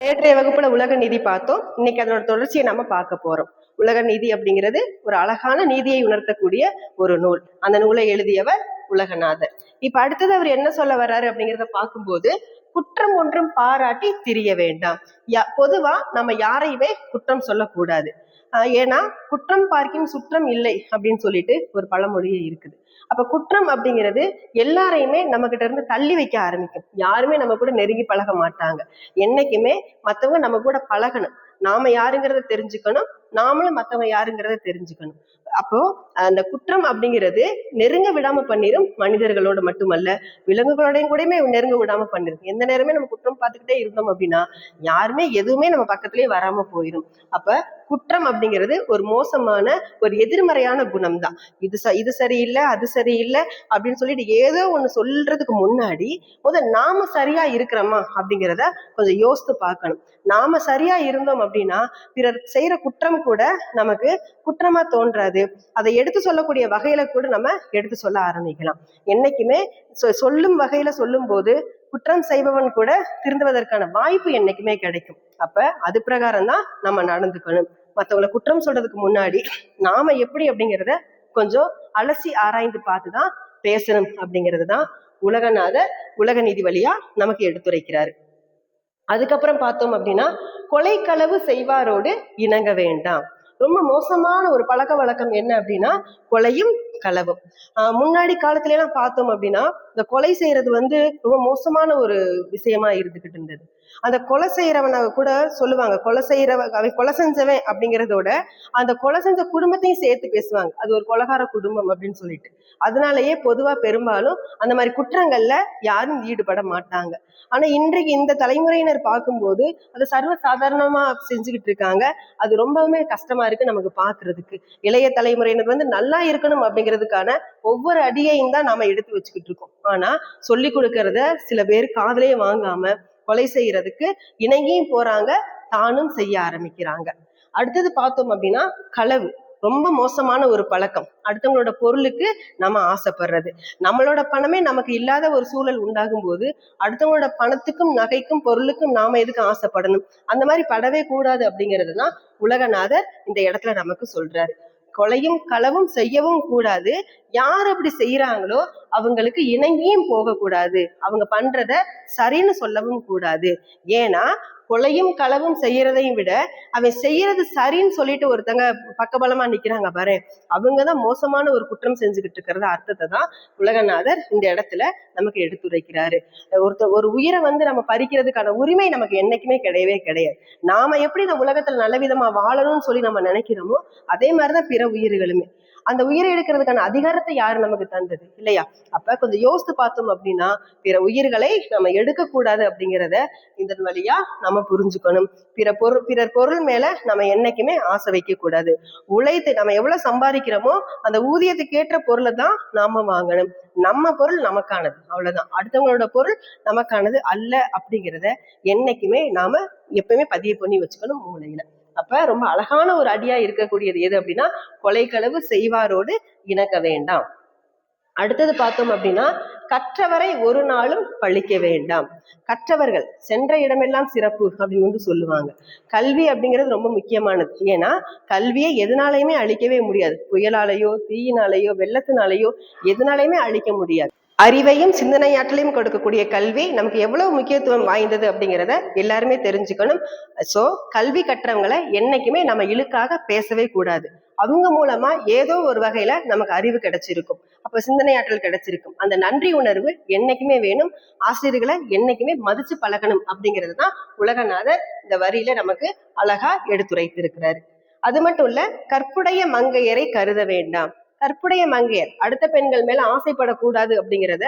நேற்றைய வகுப்புல உலக நீதி பார்த்தோம். இன்னைக்கு அதனோட தொடர்ச்சியை நம்ம பார்க்க போறோம். உலக நீதி அப்படிங்கிறது ஒரு அழகான நீதியை உணர்த்தக்கூடிய ஒரு நூல். அந்த நூலை எழுதியவர் உலகநாதர். இப்ப அடுத்தது அவர் என்ன சொல்ல வர்றாரு அப்படிங்கிறத பார்க்கும்போது குற்றம் ஒன்றும் பாராட்டி திரிய வேண்டாம். யா- பொதுவா நம்ம யாரையுமே குற்றம் சொல்லக்கூடாது. ஆஹ் ஏன்னா குற்றம் பார்க்கின் சுற்றம் இல்லை அப்படின்னு சொல்லிட்டு ஒரு பழமொழியே இருக்குது. அப்ப குற்றம் அப்படிங்கிறது எல்லாரையுமே நம்ம கிட்ட இருந்து தள்ளி வைக்க ஆரம்பிக்கும். யாருமே நம்ம கூட நெருங்கி பழக மாட்டாங்க. என்னைக்குமே மத்தவங்க நம்ம கூட பழகணும். நாம யாருங்கிறத தெரிஞ்சுக்கணும் நாமளும் மத்தவங்க யாருங்கிறத தெரிஞ்சுக்கணும். அப்போ அந்த குற்றம் அப்படிங்கிறது நெருங்க விடாம பண்ணிரும் மனிதர்களோட மட்டுமல்ல விலங்குகளோடையும் கூடயுமே நெருங்க விடாம பண்ணிரும். எந்த நேரமே நம்ம குற்றம் பார்த்துக்கிட்டே இருந்தோம் அப்படின்னா யாருமே எதுவுமே நம்ம பக்கத்துலயே வராம போயிடும் அப்ப குற்றம் அப்படிங்கிறது ஒரு மோசமான ஒரு எதிர்மறையான குணம் தான் இது ச இது சரியில்லை அது சரியில்லை அப்படின்னு சொல்லிட்டு ஏதோ ஒண்ணு சொல்றதுக்கு முன்னாடி முதல் நாம சரியா இருக்கிறோமா அப்படிங்கிறத கொஞ்சம் யோசித்து பார்க்கணும். நாம சரியா இருந்தோம் அப்படின்னா பிறர் செய்யற குற்றம் கூட நமக்கு குற்றமா தோன்றாது. அதை எடுத்து சொல்லக்கூடிய வகையில கூட நம்ம எடுத்து சொல்ல ஆரம்பிக்கலாம். என்னைக்குமே சொ- சொல்லும் வகையில சொல்லும் போது குற்றம் செய்பவன் கூட திருந்துவதற்கான வாய்ப்பு என்னைக்குமே கிடைக்கும். அப்ப அது பிரகாரம் தான் நம்ம நடந்துக்கணும். மத்தவங்களை குற்றம் சொல்றதுக்கு முன்னாடி நாம எப்படி அப்படிங்கிறத கொஞ்சம் அலசி ஆராய்ந்து பார்த்து தான் பேசணும் அப்படிங்கிறது தான் உலகநாதர் உலக நீதி வழியா நமக்கு எடுத்துரைக்கிறாரு. அதுக்கப்புறம் பார்த்தோம் அப்படின்னா கொலை செய்வாரோடு இணங்க வேண்டாம். ரொம்ப மோசமான ஒரு பழக்க வழக்கம் என்ன அப்படின்னா கொலையும் களவும். ஆஹ் முன்னாடி காலத்துல எல்லாம் பார்த்தோம் அப்படின்னா இந்த கொலை செய்யறது வந்து ரொம்ப மோசமான ஒரு விஷயமா இருந்துகிட்டு இருந்தது. அந்த கொலை செய்யறவனை கூட சொல்லுவாங்க. கொலை செய்யறவன் அவன் கொலை செஞ்சவன் அப்படிங்கிறதோட அந்த கொலை செஞ்ச குடும்பத்தையும் சேர்த்து பேசுவாங்க. அது ஒரு கொலகார குடும்பம் அப்படின்னு சொல்லிட்டு. அதனாலயே பொதுவா பெரும்பாலும் அந்த மாதிரி குற்றங்கள்ல யாரும் ஈடுபட மாட்டாங்க. ஆனா இன்றைக்கு இந்த தலைமுறையினர் பார்க்கும்போது அதை சர்வ சாதாரணமா செஞ்சுக்கிட்டு இருக்காங்க. அது ரொம்பவுமே கஷ்டமா இருக்கு நமக்கு பாக்குறதுக்கு. இளைய தலைமுறையினர் வந்து நல்லா இருக்கணும் அப்படிங்கிறதுக்கான ஒவ்வொரு அடியையும் தான் நாம எடுத்து வச்சுக்கிட்டு இருக்கோம். ஆனா சொல்லி கொடுக்கறத சில பேர் காதலே வாங்காம கொலை செய்யறதுக்கு இணங்கியும் போறாங்க தானும் செய்ய ஆரம்பிக்கிறாங்க. அடுத்தது பார்த்தோம் அப்படின்னா களவு. ரொம்ப மோசமான ஒரு பழக்கம். அடுத்தவங்களோட பொருளுக்கு நம்ம ஆசைப்படுறது. நம்மளோட பணமே நமக்கு இல்லாத ஒரு சூழல் உண்டாகும் போது அடுத்தவங்களோட பணத்துக்கும் நகைக்கும் பொருளுக்கும் நாம எதுக்கு ஆசைப்படணும்? அந்த மாதிரி படவே கூடாது அப்படிங்கிறது தான் உலகநாதர் இந்த இடத்துல நமக்கு சொல்றாரு. கொலையும் களவும் செய்யவும் கூடாது. யார் அப்படி செய்யறாங்களோ அவங்களுக்கு இணங்கியும் போகக்கூடாது. அவங்க பண்றத சரின்னு சொல்லவும் கூடாது. ஏன்னா கொலையும் களவும் செய்யறதையும் விட அவன் செய்யறது சரின்னு சொல்லிட்டு ஒருத்தங்க பக்கபலமா நிக்கிறாங்க பாரு. அவங்கதான் மோசமான ஒரு குற்றம் செஞ்சுக்கிட்டு இருக்கிறத அர்த்தத்தை தான் உலகநாதர் இந்த இடத்துல நமக்கு எடுத்துரைக்கிறாரு. ஒருத்தர் ஒரு உயிரை வந்து நம்ம பறிக்கிறதுக்கான உரிமை நமக்கு என்னைக்குமே கிடையவே கிடையாது. நாம எப்படி இந்த உலகத்துல நல்ல விதமா வாழணும்னு சொல்லி நம்ம நினைக்கிறோமோ அதே மாதிரிதான் பிற உயிர்களுமே. அந்த உயிரை எடுக்கிறதுக்கான அதிகாரத்தை யாரு நமக்கு தந்தது? இல்லையா? அப்ப கொஞ்சம் யோசித்து பார்த்தோம் அப்படின்னா பிற உயிர்களை நம்ம எடுக்கக்கூடாது அப்படிங்கிறத இதன் வழியா நம்ம புரிஞ்சுக்கணும். பிற பொருள் பிறர் பொருள் மேல நம்ம என்னைக்குமே ஆசை வைக்க கூடாது உழைத்து நம்ம எவ்வளவு சம்பாதிக்கிறோமோ அந்த ஊதியத்துக்கு ஏற்ற பொருளை தான் நாம வாங்கணும். நம்ம பொருள் நமக்கானது அவ்வளவுதான். அடுத்தவங்களோட பொருள் நமக்கானது அல்ல அப்படிங்கிறத என்னைக்குமே நாம எப்பவுமே பதிவு பண்ணி வச்சுக்கணும் மூளையில. அப்ப ரொம்ப அழகான ஒரு அடியா இருக்கக்கூடியது எது அப்படின்னா கொலைக்களவு செய்வாரோடு இணக்க வேண்டாம். அடுத்தது பார்த்தோம் அப்படின்னா கற்றவரை ஒரு நாளும் பழிக்க வேண்டாம். கற்றவர்கள் சென்ற இடமெல்லாம் சிறப்பு அப்படின்னு வந்து சொல்லுவாங்க. கல்வி அப்படிங்கிறது ரொம்ப முக்கியமானது. ஏன்னா கல்வியை எதனாலையுமே அழிக்கவே முடியாது. புயலாலேயோ தீயினாலேயோ வெள்ளத்தினாலேயோ எதனாலையுமே அழிக்க முடியாது. அறிவையும் சிந்தனையாற்றலையும் கொடுக்கக்கூடிய கல்வி நமக்கு எவ்வளவு முக்கியத்துவம் வாய்ந்தது அப்படிங்கிறத எல்லாருமே தெரிஞ்சுக்கணும். ஸோ கல்வி கற்றவங்களை என்னைக்குமே நம்ம இழுக்காக பேசவே கூடாது. அவங்க மூலமா ஏதோ ஒரு வகையில நமக்கு அறிவு கிடைச்சிருக்கும். அப்ப சிந்தனையாற்றல் கிடைச்சிருக்கும். அந்த நன்றி உணர்வு என்னைக்குமே வேணும். ஆசிரியர்களை என்னைக்குமே மதிச்சு பழகணும் அப்படிங்கிறது தான் உலகநாதர் இந்த வரியில நமக்கு அழகா எடுத்துரைத்திருக்கிறாரு. அது மட்டும் இல்ல கற்புடைய மங்கையரை கருத வேண்டாம். கற்புடைய மங்கையர். அடுத்த பெண்கள் மேல ஆசைப்படக்கூடாது அப்படிங்கிறத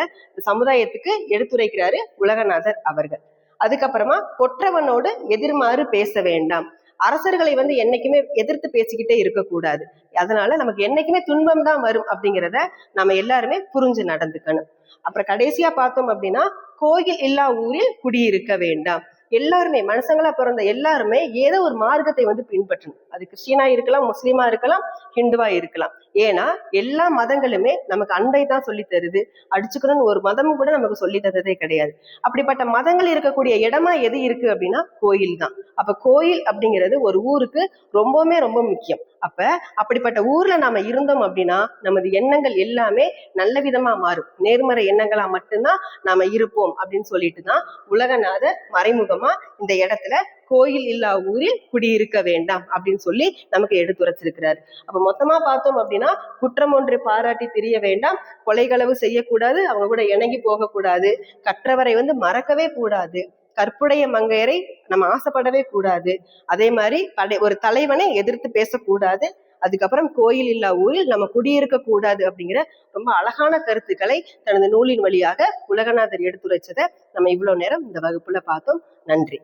சமுதாயத்துக்கு எடுத்துரைக்கிறாரு உலகநாதர் அவர்கள். அதுக்கப்புறமா கொற்றவனோடு எதிர்மாறு பேச வேண்டாம். அரசர்களை வந்து என்னைக்குமே எதிர்த்து பேசிக்கிட்டே இருக்கக்கூடாது. அதனால நமக்கு என்னைக்குமே துன்பம் தான் வரும் அப்படிங்கிறத நம்ம எல்லாருமே புரிஞ்சு நடந்துக்கணும். அப்புறம் கடைசியா பார்த்தோம் அப்படின்னா கோயில் இல்லா ஊரில் குடியிருக்க வேண்டாம். எல்லாருமே மனுஷங்களா பிறந்த எல்லாருமே ஏதோ ஒரு மார்க்கத்தை வந்து பின்பற்றணும். அது கிறிஸ்டியனா இருக்கலாம் முஸ்லீமா இருக்கலாம் ஹிந்துவா இருக்கலாம். ஏன்னா எல்லா மதங்களுமே நமக்கு அன்பை தான் சொல்லி தருது. அடிச்சுக்கணும்னு ஒரு மதமும் கூட நமக்கு சொல்லி தந்ததே கிடையாது. அப்படிப்பட்ட மதங்கள் இருக்கக்கூடிய இடமா எது இருக்கு அப்படின்னா கோயில் தான். அப்ப கோயில் அப்படிங்கிறது ஒரு ஊருக்கு ரொம்பவுமே ரொம்ப முக்கியம். அப்ப அப்படிப்பட்ட ஊர்ல நாம இருந்தோம் அப்படின்னா நமது எண்ணங்கள் எல்லாமே நல்ல விதமா மாறும். நேர்மறை எண்ணங்களா மட்டும்தான் நாம இருப்போம் அப்படின்னு சொல்லிட்டு தான் உலகநாத மறைமுகமா இந்த இடத்துல கோயில் இல்லா ஊரில் குடியிருக்க வேண்டாம் அப்படின்னு சொல்லி நமக்கு எடுத்துரைச்சிருக்கிறாரு. அப்ப மொத்தமா பார்த்தோம் அப்படின்னா குற்றம் ஒன்று பாராட்டி தெரிய வேண்டாம். கொலைகளவு செய்யக்கூடாது. அவங்க கூட இணங்கி போகக்கூடாது. கற்றவரை வந்து மறக்கவே கூடாது. கற்புடைய மங்கையரை நம்ம ஆசைப்படவே கூடாது. அதே மாதிரி படை ஒரு தலைவனை எதிர்த்து பேசக்கூடாது. அதுக்கப்புறம் கோயில் இல்லா ஊரில் நம்ம குடியிருக்க கூடாது அப்படிங்கிற ரொம்ப அழகான கருத்துக்களை தனது நூலின் வழியாக உலகநாதர் எடுத்துரைச்சதை நம்ம இவ்வளவு நேரம் இந்த வகுப்புல பார்த்தோம். நன்றி.